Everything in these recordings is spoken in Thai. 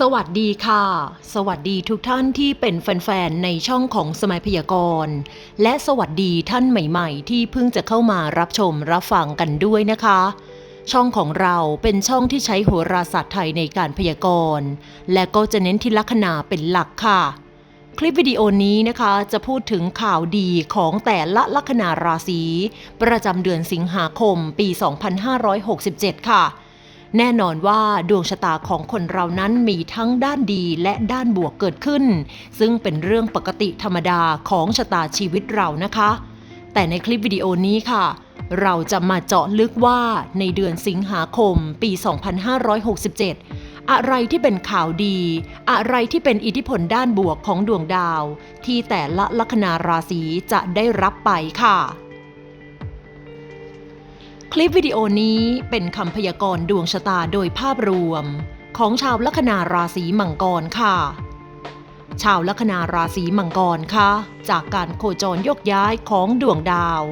สวัสดีค่ะ สวัสดีทุกท่านที่เป็นแฟนๆ ในช่องของสมัยพยากรณ์ และสวัสดีท่านใหม่ๆ ที่เพิ่งจะเข้ามารับชมรับฟังกันด้วยนะคะ ช่องของเราเป็นช่องที่ใช้โหราศาสตร์ไทยในการพยากรณ์ และก็จะเน้นที่ลัคนาเป็นหลักค่ะ คลิปวิดีโอนี้นะคะจะพูดถึงข่าวดีของแต่ละลัคนาราศีประจำเดือนสิงหาคมปี 2567 ค่ะ แน่นอนว่าดวงชะตาของคนเรานั้นมีทั้งด้านดีและด้านบวกเกิดขึ้น ซึ่งเป็นเรื่องปกติธรรมดาของชะตาชีวิตเรานะคะ แต่ในคลิปวิดีโอนี้ค่ะ เราจะมาเจาะลึกว่าในเดือนสิงหาคมปี 2567 อะไรที่เป็นข่าวดี อะไรที่เป็นอิทธิพลด้านบวกของดวงดาว ที่แต่ละลัคนาราศีจะได้รับไปค่ะ คลิปวิดีโอนี้เป็นคำพยากรณ์ดวงชะตาโดยภาพรวม ของชาวลัคนาราศีมังกรค่ะ ชาวลัคนาราศีมังกรคะจากการโคจรยกย้ายของดวงดาว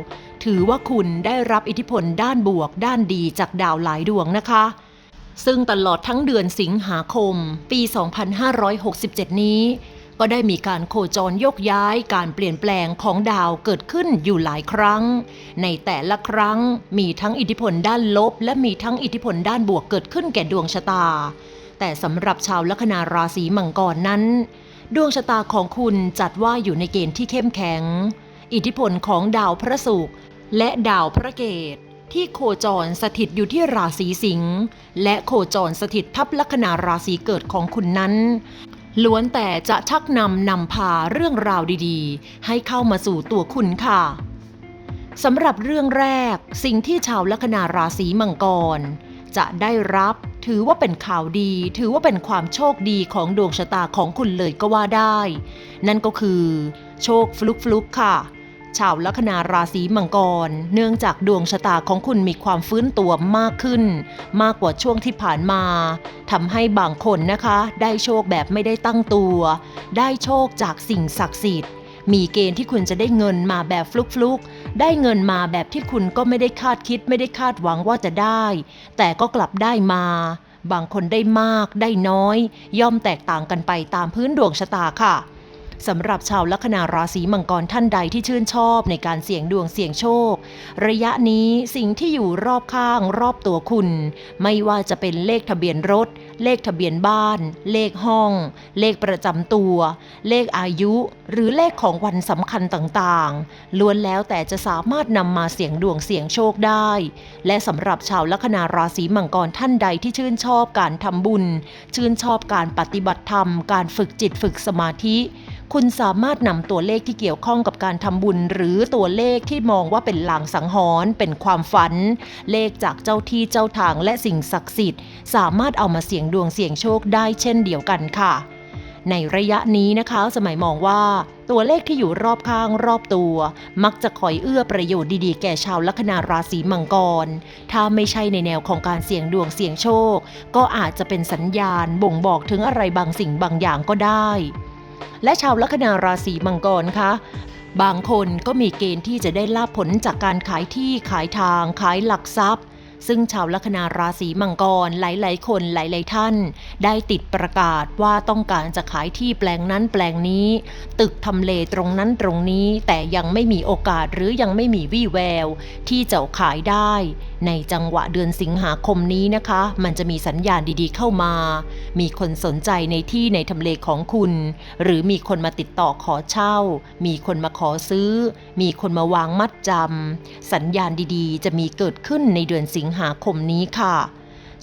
ถือว่าคุณได้รับอิทธิพลด้านบวกด้านดีจากดาวหลายดวงนะคะ ซึ่งตลอดทั้งเดือนสิงหาคม ปี 2567 นี้ ก็ได้มีการโคจรยกย้ายการเปลี่ยนแปลงของดาวเกิดขึ้นอยู่หลายครั้ง ในแต่ละครั้งมีทั้งอิทธิพลด้านลบ และมีทั้งอิทธิพลด้านบวกเกิดขึ้นแก่ดวงชะตา แต่สำหรับชาวลัคนาราศีมังกรนั้น ดวงชะตาของคุณจัดว่าอยู่ในเกณฑ์ที่เข้มแข็ง อิทธิพลของดาวพระศุกร์และดาวพระเกตที่โคจรสถิตอยู่ที่ราศีสิงห์และโคจรสถิตทับลัคนาราศีเกิดของคุณนั้น ล้วนแต่จะชักนำนำพาเรื่องราวดีๆ ให้เข้ามาสู่ตัวคุณค่ะสำหรับเรื่องแรกสิ่งที่ชาวลัคนาราศีมังกร จะได้รับถือว่าเป็นข่าวดี ถือว่าเป็นความโชคดีของดวงชะตาของคุณเลยก็ว่าได้ นั่นก็คือ โชคฟลุกฟลุกๆค่ะ ชาวลัคนาราศีมังกร เนื่องจากดวงชะตาของคุณมีความฟื้นตัวมากขึ้น มากกว่าช่วงที่ผ่านมาทำให้บางคนนะคะ ได้โชคแบบไม่ได้ตั้งตัว ได้โชคจากสิ่งศักดิ์สิทธิ์ มีเกณฑ์ที่คุณจะได้เงินมาแบบฟลุกๆ ได้เงินมาแบบที่คุณก็ไม่ได้คาดคิดไม่ได้คาดหวังว่าจะได้ แต่ก็กลับได้มาบางคนได้มากได้น้อย ย่อมแตกต่างกันไปตามพื้นดวงชะตาค่ะ สำหรับชาวลัคนาราศีมังกรท่านใดที่ชื่นชอบในการเสี่ยงดวงเสี่ยงโชค ระยะนี้สิ่งที่อยู่รอบข้างรอบตัวคุณ ไม่ว่าจะเป็นเลขทะเบียนรถ เลขทะเบียนบ้าน เลขห้อง เลขประจำตัว เลขอายุ หรือเลขของวันสำคัญต่างๆ ล้วนแล้วแต่จะสามารถนำมาเสี่ยงดวงเสี่ยงโชคได้ และสำหรับชาวลัคนาราศีมังกรท่านใดที่ชื่นชอบการทำบุญ ชื่นชอบการปฏิบัติธรรม การฝึกจิตฝึกสมาธิคุณสามารถนำตัวเลขที่เกี่ยวข้องกับการทำบุญ หรือตัวเลขที่มองว่าเป็นลางสังหรณ์เป็นความฝัน เลขจากเจ้าที่เจ้าทางและสิ่งศักดิ์สิทธิ์ สามารถเอามาเสี่ยงดวงเสี่ยงโชคได้เช่นเดียวกันค่ะ ในระยะนี้นะคะ สมัยมองว่าตัวเลขที่อยู่รอบข้างรอบตัว มักจะคอยเอื้อประโยชน์ดีๆ แก่ชาวลัคนาราศีมังกร ถ้าไม่ใช่ในแนวของการเสี่ยงดวงเสี่ยงโชค ก็อาจจะเป็นสัญญาณบ่งบอกถึงอะไรบางสิ่งบางอย่างก็ได้ และชาวลัคนาราศีมังกรคะบางคนก็มีเกณฑ์ที่จะได้ลาบผลจากการขายที่ขายทางขายหลักทรัพย์ ซึ่งชาวลัคนาราศีมังกรหลาย ๆ คนหลาย ๆ ท่าน ได้ติดประกาศว่าต้องการจะขายที่แปลงนั้นแปลงนี้ ตึกทำเลตรงนั้นตรงนี้ แต่ยังไม่มีโอกาสหรือยังไม่มีวี่แวว ที่จะขายได้ ในจังหวะเดือนสิงหาคมนี้นะคะ มันจะมีสัญญาณดีๆ เข้ามา มีคนสนใจในที่ในทำเลของคุณ หรือมีคนมาติดต่อขอเช่า มีคนมาขอซื้อ มีคนมาวางมัดจำสัญญาณดีๆ จะมีเกิดขึ้นในเดือนสิงหาคมนี้ค่ะ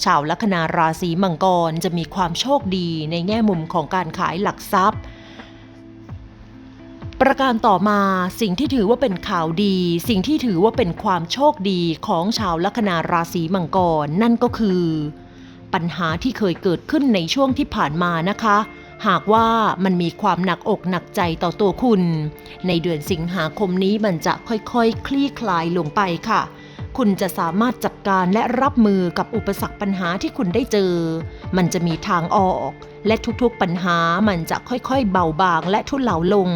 ชาวลัคนาราศีมังกรจะมีความโชคดีในแง่มุมของการขายหลักทรัพย์ ประการต่อมาสิ่งที่ถือว่าเป็นข่าวดี สิ่งที่ถือว่าเป็นความโชคดีของชาวลัคนาราศีมังกรนั่นก็คือ ปัญหาที่เคยเกิดขึ้นในช่วงที่ผ่านมานะคะหากว่ามันมีความหนักอกหนักใจต่อตัวคุณ ในเดือนสิงหาคมนี้มันจะค่อยๆคคลี่คลายลงไปค่ะ คุณจะสามารถจัดการและรับมือกับอุปสรรคปัญหาที่คุณได้เจอ มันจะมีทางออก และทุกๆปัญหามันจะค่อยๆ เบาบางและทุเลาลง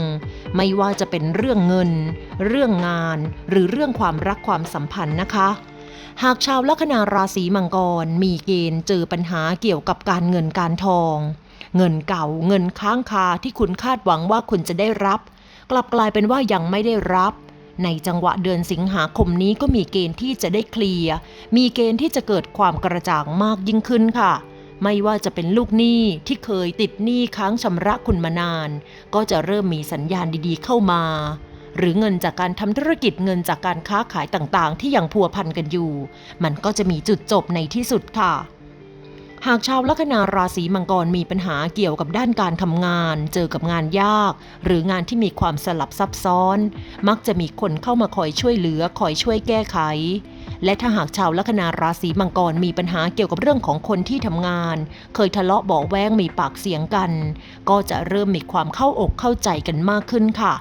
ไม่ว่าจะเป็นเรื่องเงิน เรื่องงาน หรือเรื่องความรักความสัมพันธ์นะคะ หากชาวลัคนาราศีมังกรมีเกณฑ์เจอปัญหาเกี่ยวกับการเงินการทอง เงินเก่าเงินค้างคาที่คุณคาดหวังว่าคุณจะได้รับ กลับกลายเป็นว่ายังไม่ได้รับ ในจังหวะเดือนสิงหาคมนี้ก็มีเกณฑ์ที่จะได้เคลียร์ มีเกณฑ์ที่จะเกิดความกระจ่างมากยิ่งขึ้นค่ะ ไม่ว่าจะเป็นลูกหนี้ที่เคยติดหนี้ค้างชำระคุณมานาน ก็จะเริ่มมีสัญญาณดีๆเข้ามา หรือเงินจากการทำธุรกิจเงินจากการค้าขายต่างๆ ที่ยังพัวพันกันอยู่ มันก็จะมีจุดจบในที่สุดค่ะ หากชาวลัคนาราศีมังกรมีปัญหาเกี่ยวกับด้านการทำงาน เจอกับงานยาก หรืองานที่มีความสลับซับซ้อน มักจะมีคนเข้ามาคอยช่วยเหลือคอยช่วยแก้ไข และถ้าหากชาวลัคนาราศีมังกรมีปัญหาเกี่ยวกับเรื่องของคนที่ทำงาน เคยทะเลาะเบาแวงมีปากเสียงกัน ก็จะเริ่มมีความเข้าอกเข้าใจกันมากขึ้นค่ะ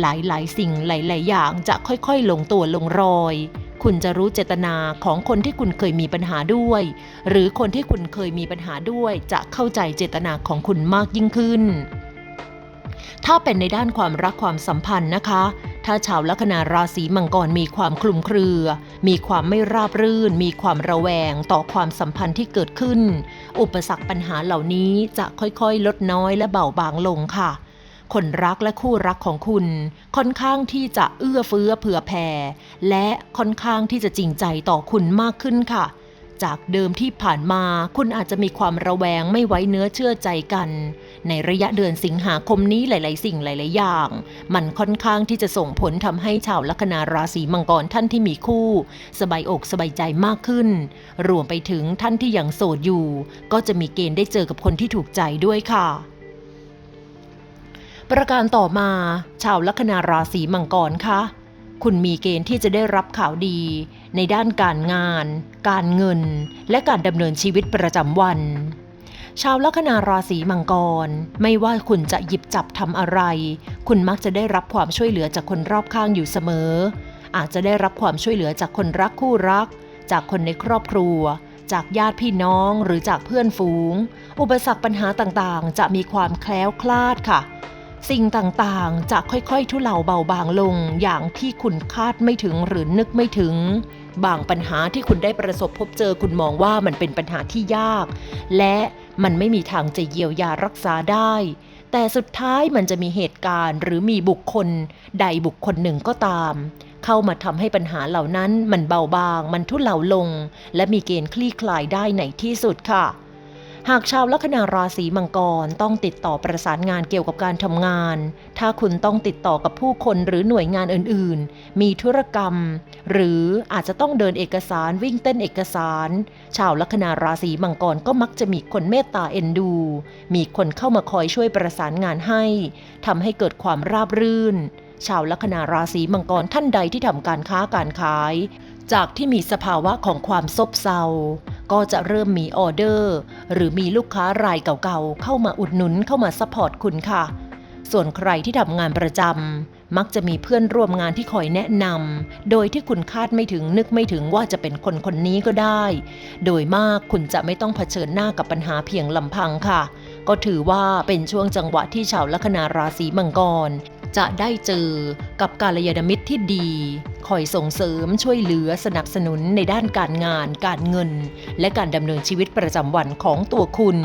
หลายๆ สิ่งหลาย ๆ อย่างจะค่อยๆ ลงตัวลงรอย คุณจะรู้เจตนาของคนที่คุณเคยมีปัญหาด้วย หรือคนที่คุณเคยมีปัญหาด้วย จะเข้าใจเจตนาของคุณมากยิ่งขึ้น ถ้าเป็นในด้านความรักความสัมพันธ์นะคะ ถ้าชาวลัคนาราศีมังกรมีความคลุมเครือ มีความไม่ราบรื่น มีความระแวงต่อความสัมพันธ์ที่เกิดขึ้น อุปสรรคปัญหาเหล่านี้จะค่อยๆ ลดน้อยและเบาบางลงค่ะ คนรักและคู่รักของคุณ ค่อนข้างที่จะเอื้อเฟื้อเผื่อแผ่และค่อนข้างที่จะจริงใจต่อคุณมากขึ้นค่ะ จากเดิมที่ผ่านมาคุณอาจจะมีความระแวงไม่ไว้เนื้อเชื่อใจกัน ในระยะเดือนสิงหาคมนี้หลาย ๆ สิ่งหลาย ๆ อย่าง มันค่อนข้างที่จะส่งผลทำให้ชาวลัคนาราศีมังกรท่านที่มีคู่ สบายอกสบายใจมากขึ้น รวมไปถึงท่านที่ยังโสดอยู่ ก็จะมีเกณฑ์ได้เจอกับคนที่ถูกใจด้วยค่ะ ประการต่อมา ชาวลัคนาราศีมังกรคะคุณมีเกณฑ์ที่จะได้รับข่าวดี ในด้านการงาน การเงิน และการดำเนินชีวิตประจำวัน ชาวลัคนาราศีมังกร ไม่ว่าคุณจะหยิบจับทำอะไร คุณมักจะได้รับความช่วยเหลือจากคนรอบข้างอยู่เสมอ อาจจะได้รับความช่วยเหลือจากคนรักคู่รัก จากคนในครอบครัว จากญาติพี่น้องหรือจากเพื่อนฝูง อุปสรรคปัญหาต่างๆ จะมีความแคล้วคลาดค่ะ สิ่งต่างๆ จะค่อยๆ ทุเลาเบาบางลงอย่างที่คุณคาดไม่ถึงหรือนึกไม่ถึง บางปัญหาที่คุณได้ประสบพบเจอคุณมองว่ามันเป็นปัญหาที่ยาก และมันไม่มีทางจะเยียวยารักษาได้ แต่สุดท้ายมันจะมีเหตุการณ์หรือมีบุคคล ใดบุคคลหนึ่งก็ตาม เข้ามาทำให้ปัญหาเหล่านั้นมันเบาบาง มันทุเลาลง และมีเกณฑ์คลี่คลายได้ในที่สุดค่ะ หากชาวลัคนาราศีมังกรต้องติดต่อประสานงานเกี่ยวกับการทำงาน ถ้าคุณต้องติดต่อกับผู้คนหรือหน่วยงานอื่นๆ มีธุรกรรม หรืออาจจะต้องเดินเอกสารวิ่งเต้นเอกสาร ชาวลัคนาราศีมังกรก็มักจะมีคนเมตตาเอ็นดู มีคนเข้ามาคอยช่วยประสานงานให้ทำให้เกิดความราบรื่น ชาวลัคนาราศีมังกรท่านใดที่ทำการค้าการขาย จากที่มีสภาวะของความซบเซา ก็จะเริ่มมีออเดอร์ หรือมีลูกค้ารายเก่าๆ เข้ามาอุดหนุนเข้ามาซัพพอร์ตคุณค่ะ ส่วนใครที่ทำงานประจำมักจะมีเพื่อนร่วมงานที่คอยแนะนำโดยที่คุณคาดไม่ถึงนึกไม่ถึงว่าจะเป็นคนคนนี้ก็ได้ โดยมากคุณจะไม่ต้องเผชิญหน้ากับปัญหาเพียงลำพังค่ะ ก็ถือว่าเป็นช่วงจังหวะที่ชาวลัคนาราศีมังกร จะได้เจอกับกาลยานมิตรที่ดีคอยส่งเสริมช่วยเหลือสนับสนุนในด้านการงาน การเงิน และการดำเนินชีวิตประจำวันของตัวคุณ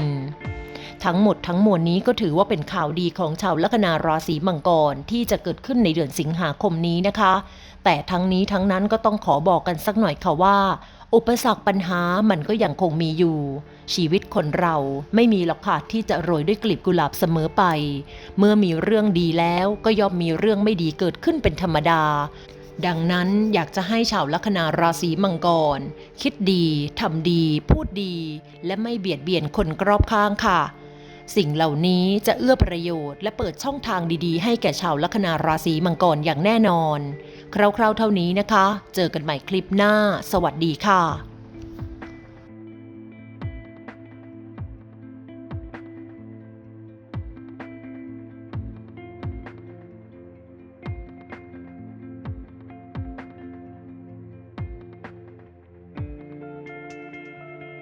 ทั้งหมดทั้งมวลนี้ก็ถือว่าเป็นข่าวดีของชาวลัคนาราศีมังกรที่จะเกิดขึ้นในเดือนสิงหาคมนี้นะคะ แต่ทั้งนี้ทั้งนั้นก็ต้องขอบอกกันสักหน่อยค่ะว่า อุปสรรคปัญหามันก็ยังคงมีอยู่ ชีวิตคนเราไม่มีหรอกค่ะที่จะโรยด้วยกลีบกุหลาบเสมอไป เมื่อมีเรื่องดีแล้วก็ย่อมมีเรื่องไม่ดีเกิดขึ้นเป็นธรรมดา ดังนั้นอยากจะให้ชาวลัคนาราศีมังกร คิดดีทำดี พูดดี และไม่เบียดเบียนคนรอบข้างค่ะสิ่งเหล่านี้จะเอื้อประโยชน์และเปิดช่องทางดีๆ ให้แก่ชาวลัคนาราศีมังกรอย่างแน่นอน คร่าวๆเท่านี้นะคะ เจอกันใหม่คลิปหน้า สวัสดีค่ะ